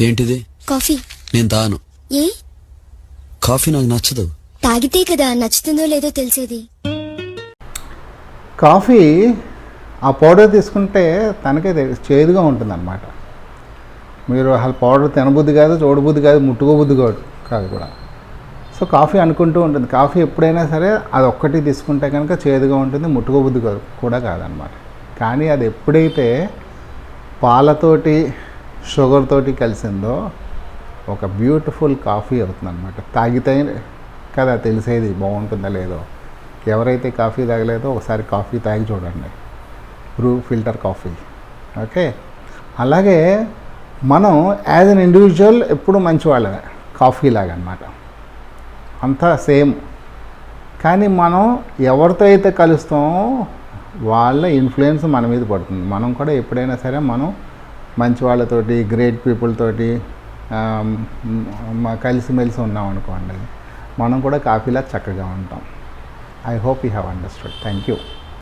ఏంటిది? కాఫీ. నేను తాను. ఏ? కాఫీ నాకు నచ్చదు. తాగితే కదా నచ్చుతుందో లేదో తెలిసేది. కాఫీ ఆ పౌడర్ తీసుకుంటే తనకే చేదుగా ఉంటుందన్నమాట. మీరు అసలు పౌడర్ తినబుద్ధి కాదు చూడబుద్ధి కాదు ముట్టుకోబుద్ధి కాదు కాదు కూడా. సో కాఫీ అనుకుంటూ ఉంటుంది. కాఫీ ఎప్పుడైనా సరే అది ఒక్కటి తీసుకుంటే కనుక చేదుగా ఉంటుంది ముట్టుకోబుద్ధి కాదు కూడా కాదనమాట కానీ అది ఎప్పుడైతే పాలతోటి షుగర్ తోటి కలిసిందో ఒక బ్యూటిఫుల్ కాఫీ అవుతుందన్నమాట. తాగితే కదా తెలిసేది బాగుంటుందా లేదో. ఎవరైతే కాఫీ తాగలేదో ఒకసారి కాఫీ తాగి చూడండి. Bru filter coffee. ఓకే? అలాగే మనం యాజ్ అన్ ఇండివిజువల్ ఎప్పుడు మంచివాళ్ళమే. కాఫీ లాగా అనమాట అంతా సేమ్. కానీ మనం ఎవరితో అయితే కలుస్తామో వాళ్ళ ఇన్ఫ్లుయెన్స్ మన మీద పడుతుంది. మనం కూడా ఎప్పుడైనా సరే మనం మంచి వాళ్ళతోటి గ్రేట్ పీపుల్ తోటి కలిసిమెలిసి ఉన్నాం అనుకోండి మనం కూడా కాఫీలా చక్కగా ఉంటాం. I hope you have understood thank you